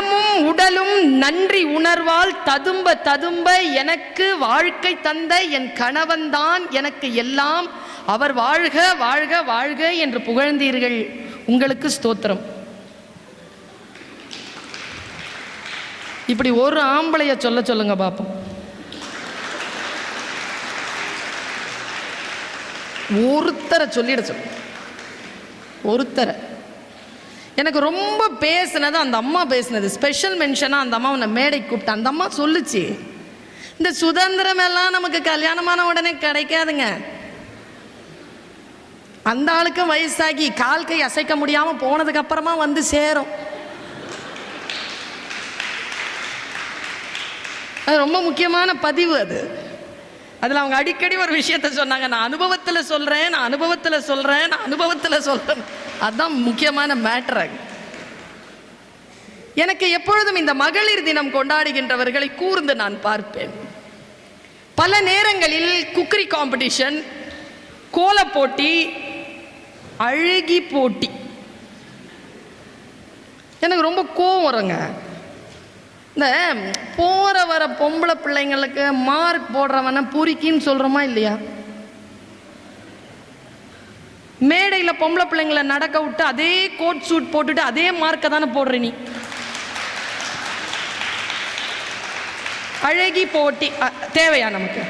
மனமும் உடலும் நன்றி உணர்வால் ததும்ப ததும்ப எனக்கு வாழ்க்கை தந்த என் கணவன்தான் எனக்கு எல்லாம். அவர் வாழ்க வாழ்க வாழ்க என்று புகழ்ந்தீர்கள். உங்களுக்கு ஸ்தோத்திரம். இப்படி ஒரு ஆம்பளைய சொல்ல சொல்லுங்க பாப்போம். ஒருத்தரை சொல்லிட சொல்லு ஒருத்தரை. எனக்கு ரொம்ப பேசினது அந்த அம்மா பேசினது. ஸ்பெஷல் மென்ஷனாக அந்த அம்மா உன்னை மேடைக்கு கூப்பிட்டேன் அந்த அம்மா சொல்லுச்சு. இந்த சுதந்திரம் எல்லாம் நமக்கு கல்யாணமான உடனே கிடைக்காதுங்க. அந்த ஆளுக்கும் வயசாகி கால் கை அசைக்க முடியாமல் போனதுக்கு அப்புறமா வந்து சேரும். அது ரொம்ப முக்கியமான பதிவு அது. அதில் அவங்க அடிக்கடி ஒரு விஷயத்த சொன்னாங்க. நான் அனுபவத்தில் சொல்கிறேன் நான் அனுபவத்தில் சொல்கிறேன் நான் அனுபவத்தில் சொல்கிறேன் அதுதான் முக்கியமான மேட்டர் எனக்கு எப்பொழுதும் இந்த மகளிர் தினம் கொண்டாடுகின்றவர்களை கூர்ந்து நான் பார்ப்பேன். பல நேரங்களில் குக்கரி காம்படிஷன் கோலப் போட்டி அழகி போட்டி. எனக்கு ரொம்ப கோவம் வருங்க. இந்த போற வர பொம்பளை பிள்ளைங்களுக்கு மார்க் போடுறவன பூரிக்கின்னு சொல்றோமா இல்லையா? மேடையில் பொம்பளை பிள்ளைங்களை நடக்க விட்டு அதே கோட் சூட் போட்டுட்டு அதே மார்க்கை தானே போடுற நீ. அழகி போட்டி தேவையா நமக்கு?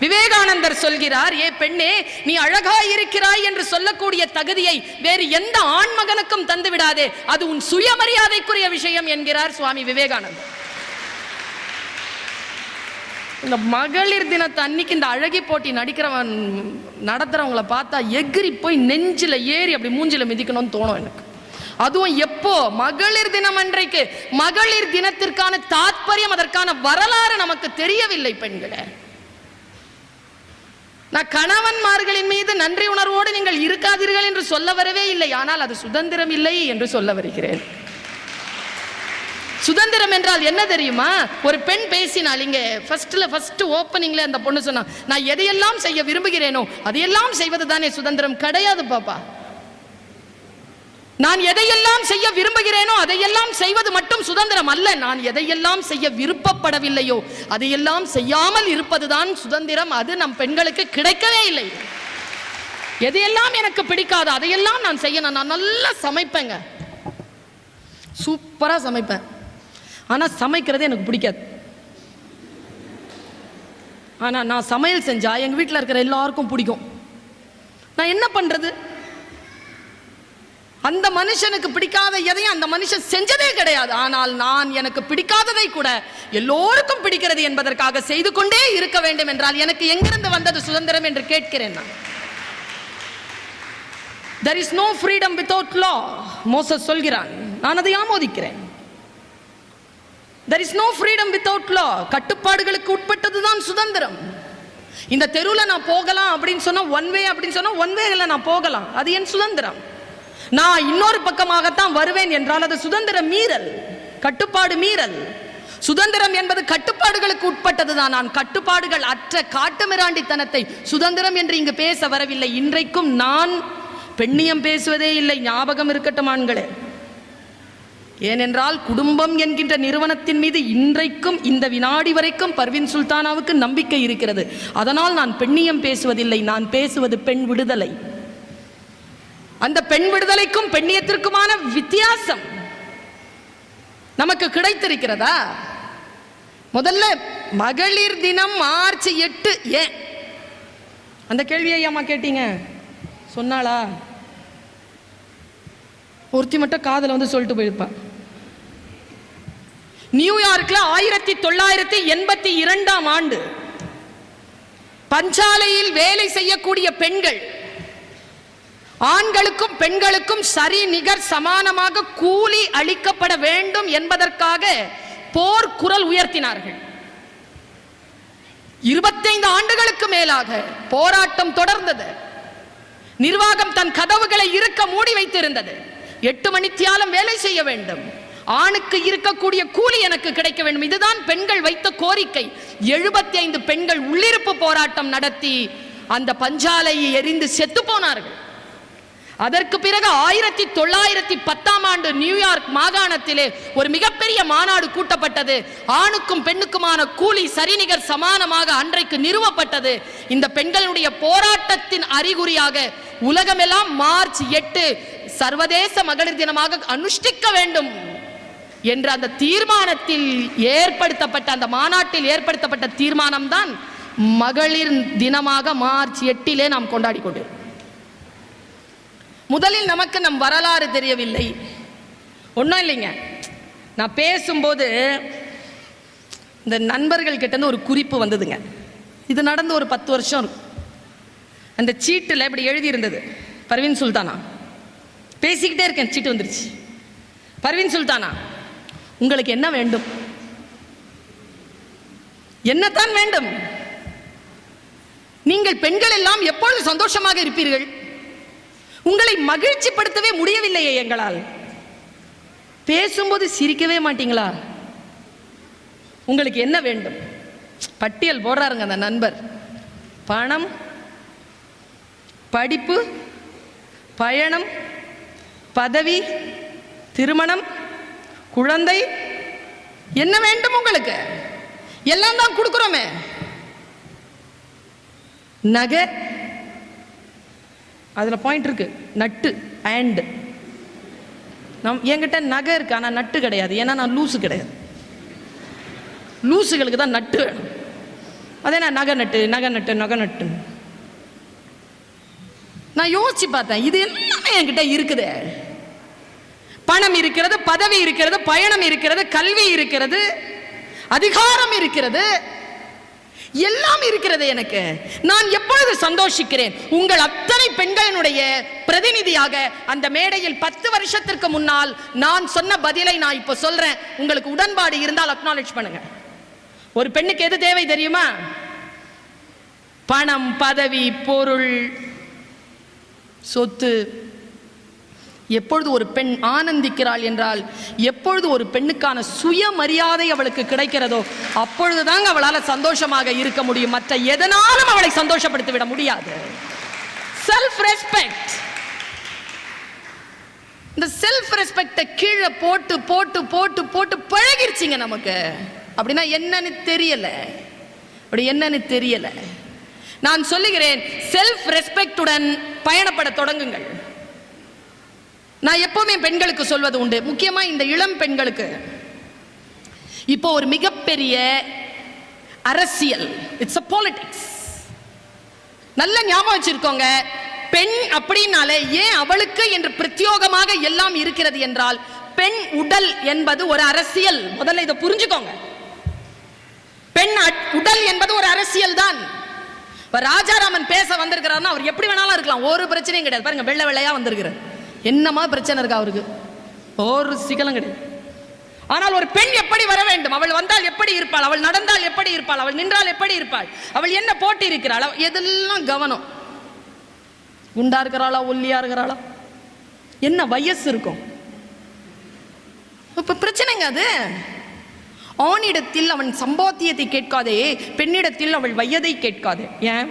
விவேகானந்தர் சொல்கிறார் ஏ பெண்ணே நீ அழகா இருக்கிறாய் என்று சொல்லக்கூடிய தகுதியை வேறு எந்த ஆண்மகனுக்கும் தந்து விடாதே அது உன் சுயமரியாதைக்குரிய விஷயம் என்கிறார் சுவாமி விவேகானந்தர். இந்த மகளிர் தினத்தை அன்னைக்கு இந்த அழகி போட்டி நடிக்கிறவன் நடத்துறவங்கள பார்த்தா எகிரி போய் நெஞ்சில ஏறி அப்படி மூஞ்சில மிதிக்கணும்னு தோணும் எனக்கு. அதுவும் எப்போ? மகளிர் தினம் அன்றைக்கு. மகளிர் தினத்திற்கான தாத்பரியம் அதற்கான வரலாறு நமக்கு தெரியவில்லை பெண்களே. நான் கணவன்மார்களின் மீது நன்றி உணர்வோடு நீங்கள் இருக்காதீர்கள் என்று சொல்ல வரவே இல்லை. ஆனால் அது சுதந்திரம் இல்லை என்று சொல்ல வருகிறேன். சுதந்திரம் என்றால் என்ன தெரியுமா? ஒரு பெண் பேசினால் இங்கே ஃபர்ஸ்ட்ல ஃபர்ஸ்ட் ஓப்பனிங்ல அந்த பொண்ணு சொன்னா நான் எதையெல்லாம் செய்ய விரும்புகிறேனோ அதையெல்லாம் செய்வது தானே சுதந்திரம். கிடையாது பாப்பா. நான் எதையெல்லாம் செய்ய விரும்புகிறேனோ அதையெல்லாம் செய்வது மட்டும் சுதந்திரம் அல்ல. நான் எதையெல்லாம் செய்ய விருப்பப்படவில்லையோ அதையெல்லாம் செய்யாமல் இருப்பதுதான் சுதந்திரம். அது நம் பெண்களுக்கு கிடைக்கவே இல்லை. எதையெல்லாம் எனக்கு பிடிக்காது அதையெல்லாம் நான் செய்யணும். நான் நல்லா சமைப்பேங்க. சூப்பரா சமைப்பேன். ஆனால் சமைக்கிறது எனக்கு பிடிக்காது. ஆனால் நான் சமையல் செஞ்சால் எங்கள் வீட்டில் இருக்கிற எல்லாருக்கும் பிடிக்கும். நான் என்ன பண்ணுறது அந்த மனுஷனுக்கு பிடிக்காத எதையும் அந்த மனுஷன் செஞ்சதே கிடையாது. ஆனால் நான் எனக்கு பிடிக்காததை கூட எல்லோருக்கும் பிடிக்கிறது என்பதற்காக செய்து கொண்டே இருக்க வேண்டும் என்றால் எனக்கு எங்கிருந்து வந்தது சுதந்திரம் என்று கேட்கிறேன் நான். There is no freedom without law Moses சொல்கிறான். நான் அதை ஆமோதிக்கிறேன். There is no freedom without law கட்டுப்பாடுகளுக்கு உட்பட்டதுதான் சுதந்திரம். இந்த தெருவில் நான் போகலாம் அப்படின்னு சொன்னா ஒன் வே அப்படின்னு சொன்னா ஒன் வேல நான் போகலாம். அது என் சுதந்திரம். நான் இன்னொரு பக்கமாகத்தான் வருவேன் என்றால் அது சுதந்திர மீறல் கட்டுப்பாடு மீறல். சுதந்திரம் என்பது கட்டுப்பாடுகளுக்கு உட்பட்டதுதான். நான் கட்டுப்பாடுகள் அற்ற காட்டுமிராண்டித்தனத்தை சுதந்திரம் என்று இங்கு பேச வரவில்லை. இன்றைக்கும் நான் பெண்ணியம் பேசுவதே இல்லை. ஞாபகம் இருக்கட்டும் ஆண்களே. ஏனென்றால் குடும்பம் என்கின்ற நிறுவனத்தின் மீது இன்றைக்கும் இந்த வினாடி வரைக்கும் பர்வின் சுல்தானாவுக்கு நம்பிக்கை இருக்கிறது. அதனால் நான் பெண்ணியம் பேசுவதில்லை நான் பேசுவது பெண் விடுதலை. அந்த பெண் விடுதலைக்கும் பெண்ணியத்திற்குமான வித்தியாசம் நமக்கு கிடைத்திருக்கிறதா? முதல்ல மகளிர் தினம் மார்ச் எட்டு ஏன் அந்த கேள்வியை ஏம்மா கேட்டீங்க? சொன்னாளா? ஒருத்தி மட்டும் காதல வந்து சொல்லிட்டு போயிருப்பா. நியூயார்க்ல ஆயிரத்தி தொள்ளாயிரத்தி எண்பத்தி இரண்டாம் ஆண்டு பஞ்சாலையில் வேலை செய்யக்கூடிய பெண்கள் ஆண்களுக்கும் பெண்களுக்கும் சரி நிகர் சமானமாக கூலி அளிக்கப்பட வேண்டும் என்பதற்காக போர் குரல் உயர்த்தினார்கள். இருபத்தைந்து ஆண்டுகளுக்கு மேலாக போராட்டம் தொடர்ந்தது. நிர்வாகம் தன் கதவுகளை இருக்க மூடி வைத்திருந்தது. எட்டு மணித்தியாலம் வேலை செய்ய வேண்டும். ஆணுக்கு இருக்கக்கூடிய கூலி எனக்கு கிடைக்க வேண்டும். இதுதான் பெண்கள் வைத்த கோரிக்கை. எழுபத்தி ஐந்து பெண்கள் உள்ளிருப்பு போராட்டம் நடத்தி அந்த பஞ்சாலையை எரிந்து செத்து போனார்கள். அதற்கு பிறகு ஆயிரத்தி தொள்ளாயிரத்தி பத்தாம் ஆண்டு நியூயார்க் மாகாணத்திலே ஒரு மிகப்பெரிய மாநாடு கூட்டப்பட்டது. ஆணுக்கும் பெண்ணுக்குமான கூலி சரிநிகர் சமானமாக அன்றைக்கு நிறுவப்பட்டது. இந்த பெண்களுடைய போராட்டத்தின் அறிகுறியாக உலகமெல்லாம் மார்ச் எட்டு சர்வதேச மகளிர் தினமாக அனுஷ்டிக்க வேண்டும். என்ற அந்த தீர்மானத்தில் ஏற்படுத்தப்பட்ட அந்த மாநாட்டில் ஏற்படுத்தப்பட்ட தீர்மானம் தான் மகளிர் தினமாக மார்ச் எட்டிலே நாம் கொண்டாடி கொண்டு. முதலில் நமக்கு நம் வரலாறு தெரியவில்லை. ஒன்றும் இல்லைங்க. நான் பேசும்போது இந்த நண்பர்கள் கிட்டேருந்து ஒரு குறிப்பு வந்ததுங்க. இது நடந்து ஒரு பத்து வருஷம். இருக்கும் அந்த சீட்டில் இப்படி எழுதியிருந்தது. பர்வீன் சுல்தானா. பேசிக்கிட்டே இருக்கேன் சீட்டு வந்துருச்சு. பர்வீன் சுல்தானா. உங்களுக்கு என்ன வேண்டும்? என்னத்தான் வேண்டும்? நீங்கள் பெண்கள் எல்லாம் எப்பொழுது சந்தோஷமாக இருப்பீர்கள்? உங்களை மகிழ்ச்சிப்படுத்தவே முடியவில்லையே எங்களால். பேசும்போது சிரிக்கவே மாட்டீங்களா? உங்களுக்கு என்ன வேண்டும்? பட்டியல் போடுறாருங்க அந்த நண்பர். பணம் படிப்பு பயணம் பதவி திருமணம் குழந்தை என்ன வேண்டும் உங்களுக்கு? எல்லாம் தான் கொடுக்குறோமே. நகை அதில் பாயிண்ட் இருக்கு. நட்டு அண்ட் நம் என்கிட்ட நகை இருக்கு ஆனால் நட்டு கிடையாது. ஏன்னா நான் லூசு கிடையாது. லூசுகளுக்கு தான் நட்டு வேணும். அதே நான் நகை நட்டு நகை நட்டு நகை நட்டு நான் யோசிச்சு பார்த்தேன் இது எல்லாமே என்கிட்ட இருக்குது. பணம் இருக்கிறது பதவி இருக்கிறது பயணம் இருக்கிறது கல்வி இருக்கிறது அதிகாரம் இருக்கிறது. எல்லாம் இருக்கிறது எனக்கு. நான் எப்பொழுது சந்தோஷிக்கிறேன்? உங்கள் அத்தனை பெண்களினுடைய பிரதிநிதியாக அந்த மேடையில் பத்து வருஷத்திற்கு முன்னால் நான் சொன்ன பதிலை நான் இப்போ சொல்றேன். உங்களுக்கு உடன்பாடு இருந்தால் அக்னாலேஜ் பண்ணுங்க. ஒரு பெண்ணுக்கு எது தேவை தெரியுமா? பணம் பதவி பொருள் சொத்து. எப்பொழுது ஒரு பெண் ஆனந்திக்கிறாள் என்றால் எப்பொழுது ஒரு பெண்ணுக்கான சுயமரியாதை அவளுக்கு கிடைக்கிறதோ அப்பொழுதுதாங்க அவளால் சந்தோஷமாக இருக்க முடியும். மற்ற எதனாலும் அவளை சந்தோஷப்படுத்தி விட முடியாது. செல்ஃப் ரெஸ்பெக்ட் இந்த செல்ஃப் ரெஸ்பெக்டை கீழே போட்டு போட்டு போட்டு போட்டு பழகிருச்சிங்க நமக்கு. அப்படின்னா என்னன்னு தெரியல. அப்படி என்னன்னு தெரியல. நான் சொல்லுகிறேன் செல்ஃப் ரெஸ்பெக்டுடன் பயணப்பட தொடங்குங்கள். நான் எப்பவுமே பெண்களுக்கு சொல்வது உண்டு. முக்கியமா இந்த இளம் பெண்களுக்கு. இப்போ ஒரு மிகப்பெரிய அரசியல். இட்ஸ் அ பாலிடிக்ஸ் நல்ல ஞாபகம் வச்சிருக்கோங்க. பெண் அப்படின்னாலே ஏன் அவளுக்கு என்று பிரத்யோகமாக எல்லாம் இருக்கிறது என்றால் பெண் உடல் என்பது ஒரு அரசியல். முதல்ல இதை புரிஞ்சுக்கோங்க. பெண் அட்- உடல் என்பது ஒரு அரசியல் தான். இப்ப ராஜாராமன் பேச வந்திருக்கிறாருன்னா அவர் எப்படி வேணாலும் இருக்கலாம். ஒரு பிரச்சனையும் கிடையாது. பாருங்க வெள்ளை வெள்ளையா வந்திருக்கிறார். என்னமா பிரச்சனை இருக்கா அவருக்கு? ஒரு சிக்கலும் கிடையாது. ஆனால் ஒரு பெண் எப்படி வர வேண்டும்? அவள் வந்தால் எப்படி இருப்பாள்? அவள் நடந்தால் எப்படி இருப்பாள்? அவள் நின்றால் எப்படி இருப்பாள்? அவள் என்ன போட்டி இருக்கிறாள்? எதெல்லாம் கவனம்? குண்டா இருக்கிறாளா? ஒல்லியா இருக்கிறாளா? என்ன வயசு இருக்கும்? இப்ப பிரச்சனைங்க அது. ஆணிடத்தில் அவன் சம்பாத்தியத்தை கேட்காதே பெண்ணிடத்தில் அவள் வயதை கேட்காதே. ஏன்?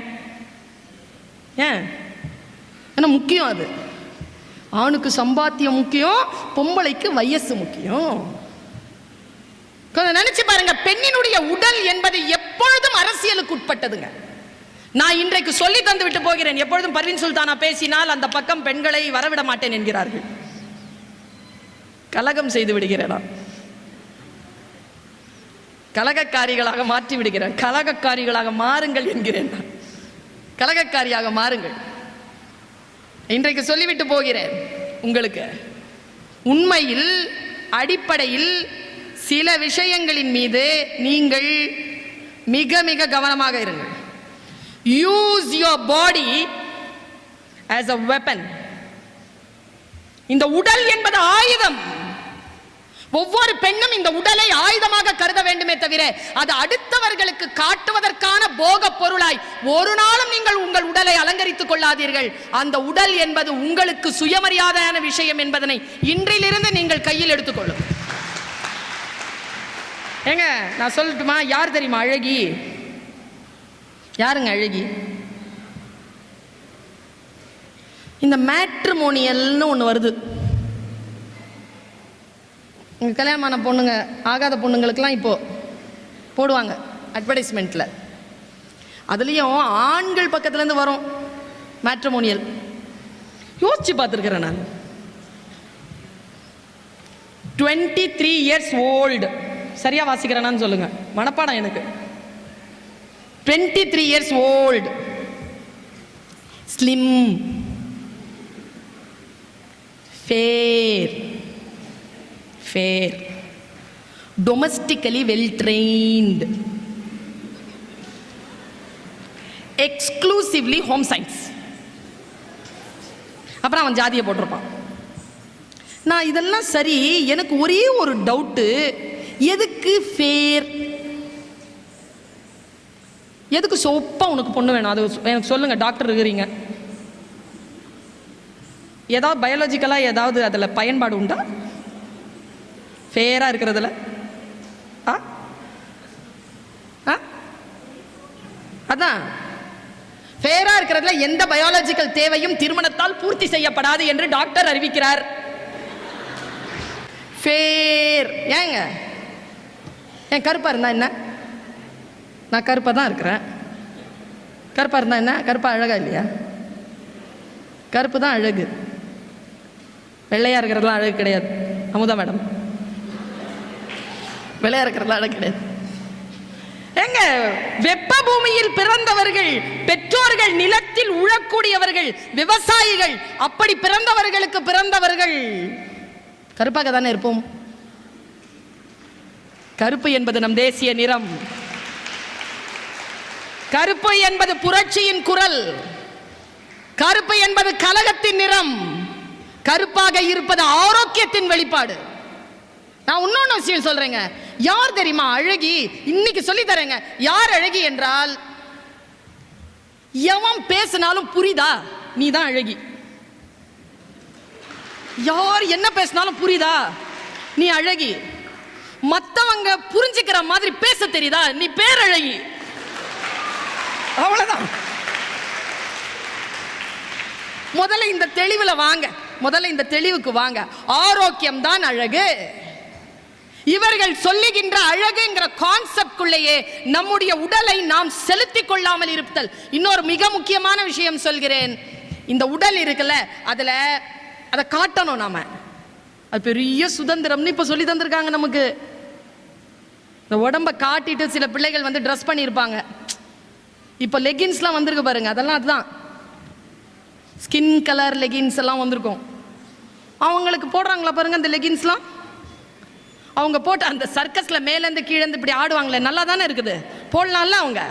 ஏன்? ஏன்னா முக்கியம் அது. ஆணுக்கு சம்பாத்தியம் முக்கியம் பொம்பளைக்கு வயசு முக்கியம். கொஞ்சம் நினைச்சு பாருங்க பெண்ணினுடைய உடல் என்பது எப்பொழுதும் அரசியலுக்கு உட்பட்டதுங்க. நான் இன்றைக்கு சொல்லி தந்து விட்டு போகிறேன் எப்பொழுதும் பர்வீன் சுல்தானா பேசினால் அந்த பக்கம் பெண்களை வரவிட மாட்டேன் என்கிறார்கள். கலகம் செய்து விடுகிறேனா கலகக்காரிகளாக மாற்றி விடுகிறேன். கலகக்காரிகளாக மாறுங்கள் என்கிறேன் கலகக்காரியாக மாறுங்கள். இன்றைக்கு சொல்லிவிட்டு போகிறேன் உங்களுக்கு. உண்மையில் அடிப்படையில் சில விஷயங்களின் மீது நீங்கள் மிக மிக கவனமாக இருங்கள். Use your body as a weapon இந்த உடல் என்பது ஆயுதம். ஒவ்வொரு பெண்ணும் இந்த உடலை ஆயுதமாக கருத வேண்டுமே தவிர அது அடுத்தவர்களுக்கு காட்டுவதற்கான போக பொருளாய் ஒரு நாளும் நீங்கள் உங்கள் உடலை அலங்கரித்துக் கொள்ளாதீர்கள். அந்த உடல் என்பது உங்களுக்கு சுயமரியாதையான விஷயம் என்பதனை இன்றிலிருந்து நீங்கள் கையில் எடுத்துக்கொள்ளும் ஏங்க நான் சொல்லட்டுமா? யார் தெரியுமா? அழகி. யாருங்க அழகி? இந்த மேட்ரிமோனியல்னு ஒன்று வருது. கல்யாணமான பொண்ணுங்க ஆகாத பொண்ணுங்களுக்கெல்லாம் இப்போது போடுவாங்க அட்வர்டைஸ்மெண்ட்டில் அதுலேயும் ஆண்கள் பக்கத்துலேருந்து வரும் மேட்ரமோனியல் யோசிச்சு பார்த்துருக்குறேன் நான். டுவெண்ட்டி த்ரீ இயர்ஸ் ஓல்டு சரியாக வாசிக்கிறேனான்னு சொல்லுங்கள் மனப்பாடம் எனக்கு. Twenty three years old slim fair fair domestically well trained exclusively home science அப்புறம் அவன் ஜாதியை போட்டிருப்பான். நான் இதெல்லாம் சரி எனக்கு ஒரே ஒரு டவுட்டு எதுக்கு ஃபேர் எதுக்கு சொப்பாக உனக்கு பொண்ணு வேணும்? அது எனக்கு சொல்லுங்கள் டாக்டர் இருக்கிறீங்க. ஏதாவது பயாலஜிக்கலாக ஏதாவது அதில் பயன்பாடு உண்டா? ஃபேராக இருக்கிறதுல? ஆ? ஆ? அதான். ஃபேராக இருக்கிறதுல எந்த பயாலஜிக்கல் தேவையும் திருமணத்தால் பூர்த்தி செய்யப்படாது என்று டாக்டர் அறிவிக்கிறார். ஃபேர் ஏங்க? ஏன் கருப்பாக இருந்தா என்ன? நான் கருப்பாக தான் இருக்கிறேன். கருப்பாக இருந்தா என்ன? கருப்பாக அழகா இல்லையா? கருப்பு தான் அழகு. வெள்ளையாக இருக்கிறதுலாம் அழகு கிடையாது. அமுதா மேடம். விலை இருக்கிறதுலாம் கிடையாது. எங்க வெப்ப பூமியில் பிறந்தவர்கள் பெற்றோர்கள் நிலத்தில் உழக்கூடியவர்கள் விவசாயிகள் அப்படி பிறந்தவர்களுக்கு பிறந்தவர்கள். கருப்பாக தானே இருப்போம்? கருப்பு என்பது நம் தேசிய நிறம். கருப்பு என்பது புரட்சியின் குரல். கருப்பு என்பது கலகத்தின் நிறம். கருப்பாக இருப்பது ஆரோக்கியத்தின் வெளிப்பாடு. நான் இன்னொன்னு விஷயம் சொல்றேங்க. யார் தெரியுமா அழகி? இன்னைக்கு சொல்லி தரேங்க யார் அழகி என்றால் எவன் பேசினாலும் புரியுதா நீ தான் அழகி. யார் என்ன பேசினாலும் புரியுதா நீ அழகி. மத்தவங்க புரிஞ்சுக்கிற மாதிரி பேச தெரியுதா? நீ பேரழகி. அவ்வளவுதான். முதல்ல இந்த தெளிவுல வாங்க. முதல்ல இந்த தெளிவுக்கு வாங்க. ஆரோக்கியம் தான் அழகு. இவர்கள் சொல்லுகின்ற அழகுங்கிற கான்செப்ட்குள்ளேயே நம்முடைய உடலை நாம் செலுத்தி கொள்ளாமல் இருத்தல். இன்னொரு மிக முக்கியமான விஷயம் சொல்கிறேன். இந்த உடல் இருக்குல்ல அதில் அதை காட்டணும் நாம. அது பெரிய சுதந்திரம்னு இப்போ சொல்லி தந்திருக்காங்க நமக்கு. இந்த உடம்ப காட்டிட்டு சில பிள்ளைகள் வந்து ட்ரெஸ் பண்ணியிருப்பாங்க. இப்போ லெகின்ஸ்லாம் வந்திருக்கு பாருங்க அதெல்லாம் அதுதான். ஸ்கின் கலர் லெகின்ஸ் எல்லாம் வந்திருக்கும். அவங்களுக்கு போடுறாங்களா பாருங்க அந்த லெகின்ஸ்லாம் அவங்க போட்டு அந்த சர்க்கஸில் மேலேருந்து கீழேருந்து இப்படி ஆடுவாங்களே நல்லா தானே இருக்குது? போடலாம்ல அவங்க?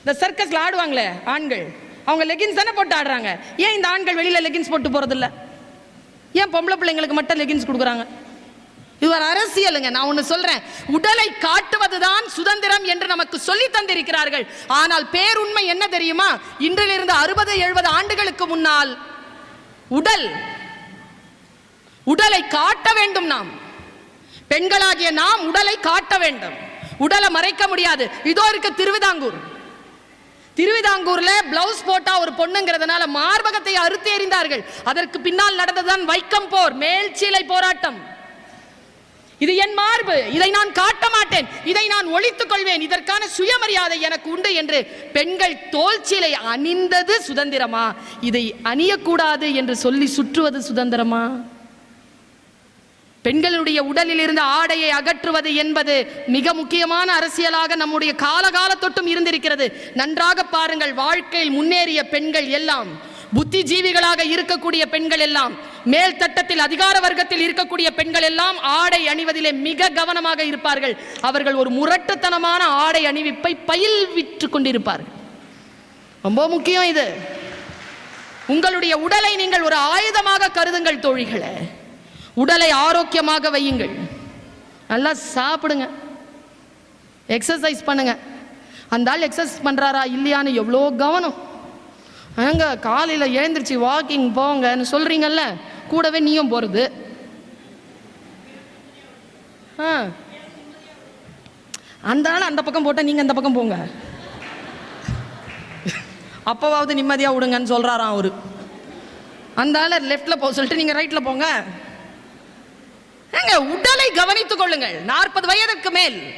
இந்த சர்க்கஸில் ஆடுவாங்களே ஆண்கள். அவங்க லெகின்ஸ் தானே போட்டு ஆடுறாங்க. ஏன் இந்த ஆண்கள் வெளியில் லெகின்ஸ் போட்டு போகிறதில்ல ஏன் பொம்பளை பிள்ளைங்களுக்கு மட்டும் லெகின்ஸ் கொடுக்குறாங்க? இவர் அரசியலுங்க. நான் ஒன்று சொல்றேன். உடலை காட்டுவதுதான் சுதந்திரம் என்று நமக்கு சொல்லி தந்திருக்கிறார்கள். ஆனால் பேருண்மை என்ன தெரியுமா? இன்றிலிருந்து அறுபது எழுபது ஆண்டுகளுக்கு முன்னால் உடல் உடலை காட்ட வேண்டும் நாம். பெண்களாகிய நாம் உடலை காட்ட வேண்டும். உடலை மறைக்க முடியாது. இதோ இருக்க திருவிதாங்கூர். திருவிதாங்கூர்ல பிளவுஸ் போட்டா ஒரு பொண்ணுங்கிறதுனால மார்பகத்தை அறுத்து எறிந்தார்கள். அதற்கு பின்னால் நடந்ததுதான் வைக்கம் போர் மேல்ச்சீலை போராட்டம். இது என் மார்பு. இதை நான் காட்ட மாட்டேன். இதை நான் ஒழித்துக் கொள்வேன். இதற்கான சுயமரியாதை எனக்கு உண்டு என்று பெண்கள் தோல்ச்சீலை அணிந்தது சுதந்திரமா? இதை அணியக்கூடாது என்று சொல்லி சுற்றுவது சுதந்திரமா? பெண்களுடைய உடலில் இருந்து ஆடையை அகற்றுவது என்பது மிக முக்கியமான அரசியலாக நம்முடைய காலகாலத்தொட்டும் இருந்திருக்கிறது. நன்றாக பாருங்கள் வாழ்க்கையில் முன்னேறிய பெண்கள் எல்லாம் புத்திஜீவிகளாக இருக்கக்கூடிய பெண்கள் எல்லாம் மேல் தட்டத்தில் அதிகார வர்க்கத்தில் இருக்கக்கூடிய பெண்கள் எல்லாம் ஆடை அணிவதிலே மிக கவனமாக இருப்பார்கள். அவர்கள் ஒரு முரட்டுத்தனமான ஆடை அணிவிப்பை பயில் விற்று கொண்டிருப்பார்கள். ரொம்ப முக்கியம் இது. உங்களுடைய உடலை நீங்கள் ஒரு ஆயுதமாக கருதுங்கள் தோழிகளை. உடலை ஆரோக்கியமாக வையுங்கள். நல்லா சாப்பிடுங்க. எக்ஸசைஸ் பண்ணுங்க. அந்த ஆள் எக்ஸசைஸ் பண்ணுறாரா இல்லையான்னு எவ்வளோ கவனம். அங்க காலையில் எழுந்திரிச்சு வாக்கிங் போங்கன்னு சொல்கிறீங்கல்ல கூடவே நீயும் போகிறது ஆ. அந்த ஆள் அந்த பக்கம் போட்டால் நீங்கள் அந்த பக்கம் போங்க. அப்போவாவது நிம்மதியாக விடுங்கன்னு சொல்கிறாராம் அவரு. அந்த ஆள் லெஃப்டில் போக சொல்லிட்டு நீங்கள் ரைட்டில் போங்க. உடலை கவனித்துக் கொள்ளுங்கள். நாற்பது வயதுக்கு மேல்.